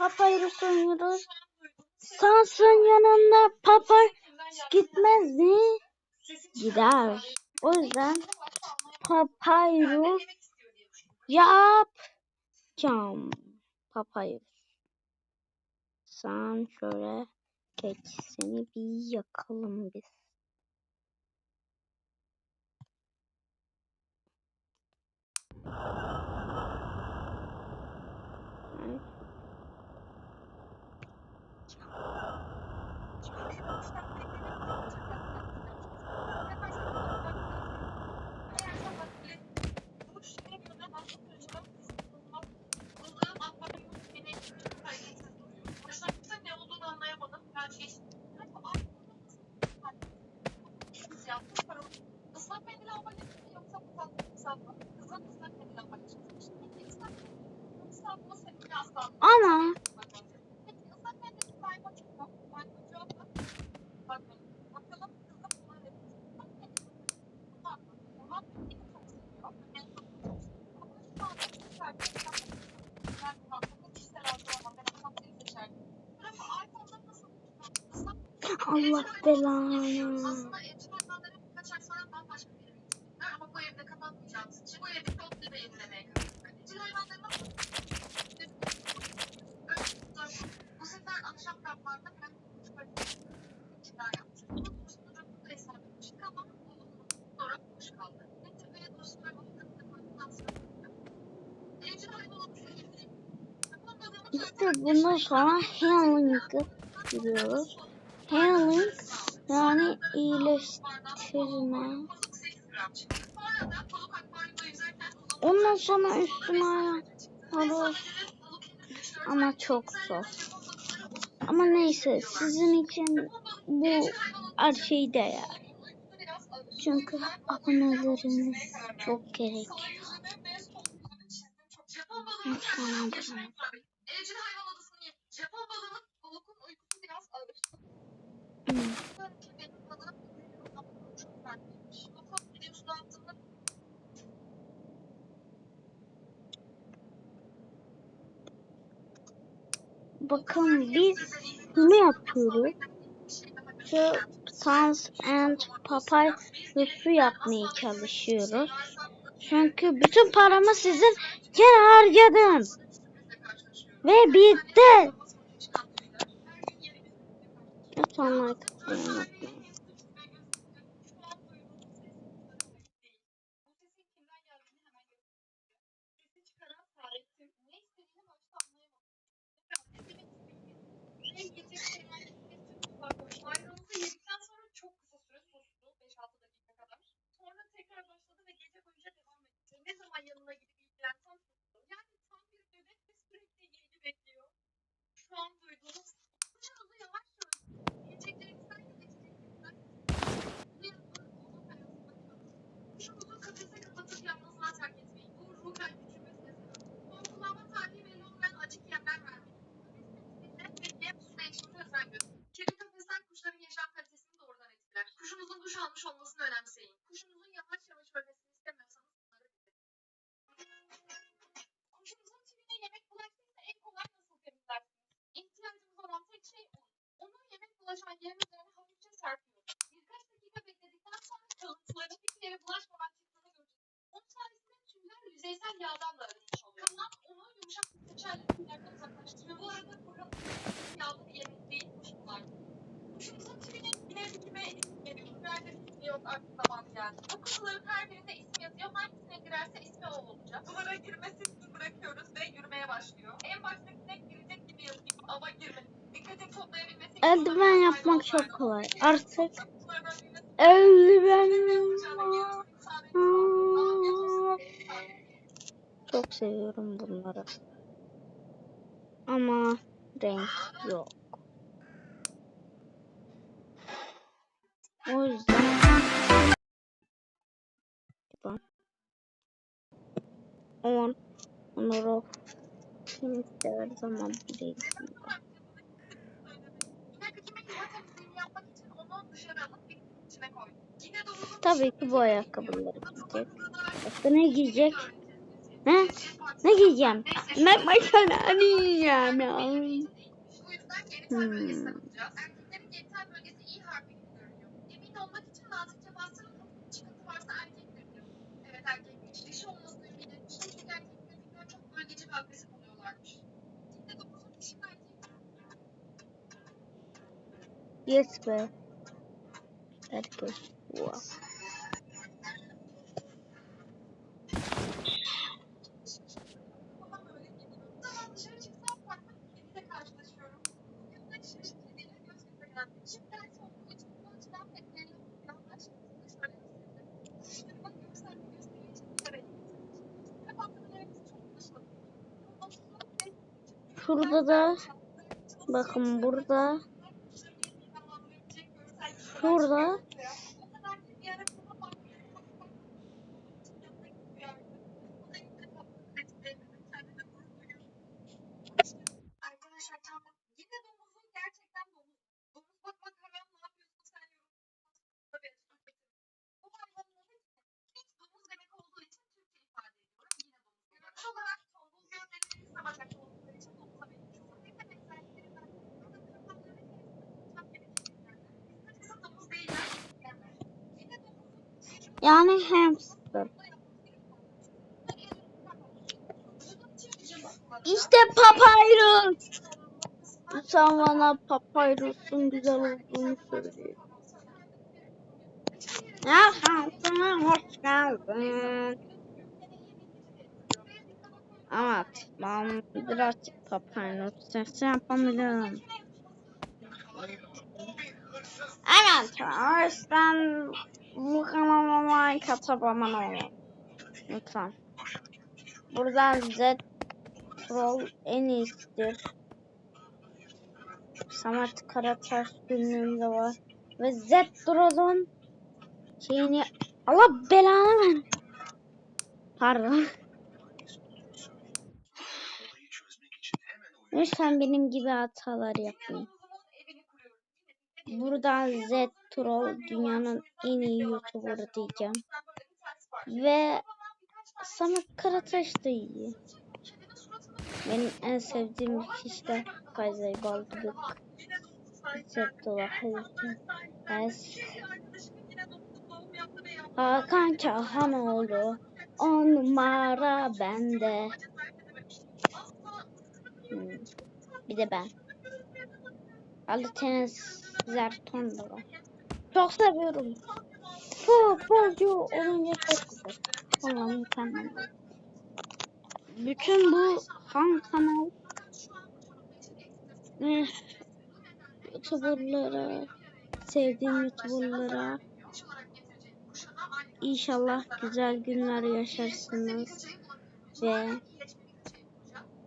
Papyrus oynuyoruz. Sans'ın yanında Papyrus gitmez mi? Gider. O yüzden Papyrus yapacağım. Papyrus. Sen şöyle geç seni bir yakalım biz. Hı. Hayvanları ilgili İşte bundan sonra healing'ı giriyoruz. Healing yani iyileştirme. Ondan sonra üstüne alıyoruz. Ama çok zor. Ama neyse sizin için bu her şey değer. Çünkü aboneleriniz çok gerekiyor. Lütfen ye- Japon balığının balıkın uykusu biraz ağır. Bakın biz ne yapıyoruz? Şu Sans and Papyrus'u yapmaya çalışıyoruz. Çünkü bütün paramı sizin için harcadım. Ve bitti. Lütfen like atmayı unutmayın. Ayrılığında yedikten sonra kutuların her birinde isim yazıyor. Hangisine girerse ismi o olacak. Duvara girmesi bırakıyoruz ve yürümeye başlıyor. En baştakine girecek gibi yazıyor ama girmedi. Dikkatini toplayabilmesi için Eldiven yapmak çok kolay. Artık eldiven Aa, çok seviyorum bunları. Ama renk yok. O yüzden 10 onları şimdi her zaman buraya Tabii ki bu ayakkabıları giyecek. Başka ne giyecek? Ne? Ne giyeceğim? Ne başka ne giyeceğim ya? Hmm. Hep haftalarımızı çok konuşmadık. Şurada da bakın burada şurada yani hamster. İşte papyrus. Sen bana papyrus'un güzel olduğunu söylüyor. Ya şansına hoş geldin. Evet, ben birazcık papyrus sesi yapabilirim. Evet, o yüzden atıp abone olun. Lütfen. Buradan Z Troll en iyisidir. Samet Karataş günlüğünde var. Ve Z Troll'un şeyini Allah belanı ver. Pardon. Lütfen benim gibi hatalar yapmayın. Buradan Z Troll dünyanın en iyi YouTuber'ı diyeceğim. Ve Samet Karataş da iyi. Benim en sevdiğim kişi de Kayzay Baldıbık. Septola Es. Hakan Kahanoğlu. On numara bende. Hmm. Bir de ben. Altenes Zerton da var. Çok seviyorum. Futbolcu olunca çok güzel. Vallahi mükemmel. Bütün bu han kanal youtuberlara sevdiğim youtuberlara inşallah güzel günler yaşarsınız ve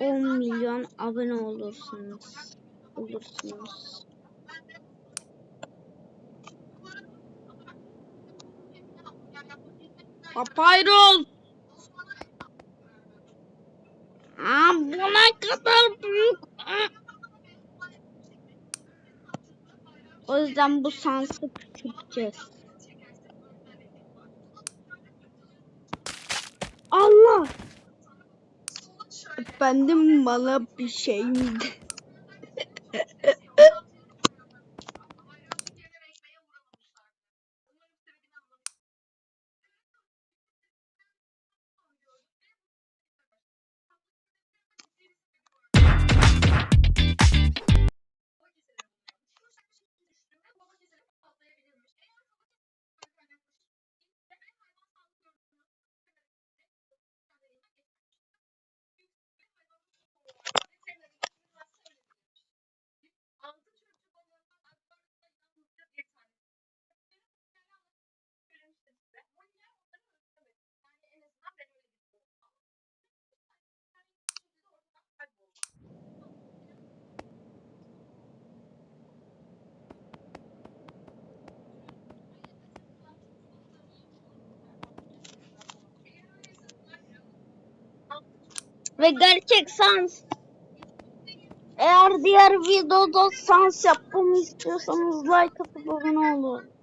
10 milyon abone olursunuz olursunuz. Papyrus. Aa, bu ne kadar büyük. Aa. O yüzden bu sansı küçülteceğiz. Allah! Efendim bana bir şey mi? Ve gerçek sans. Eğer diğer videoda sans yapmamı istiyorsanız like atıp abone olun.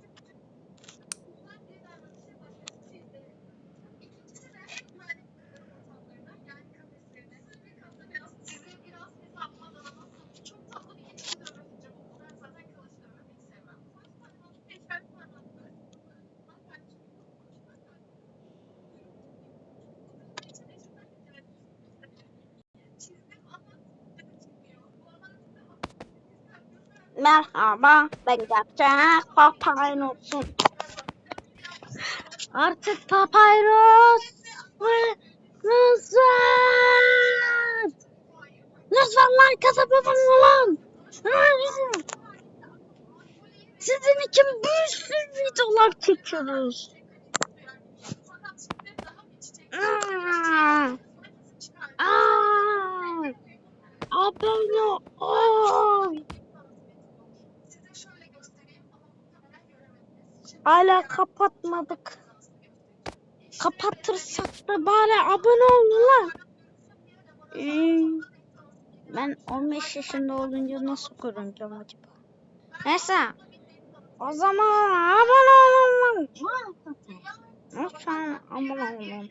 Merhaba, ben gerçek Papyrus'um. Artık Papyrus ve! Lütfen like atıp abone olun. Sizin için bir sürü videolar çekiyoruz. Abone ol. Hala kapatmadık. Kapatırsak da bari abone olun lan. Hmm, ben 15 yaşında olunca nasıl görüneceğim acaba? Neyse. O zaman abone olun. lan. Lütfen abone olun.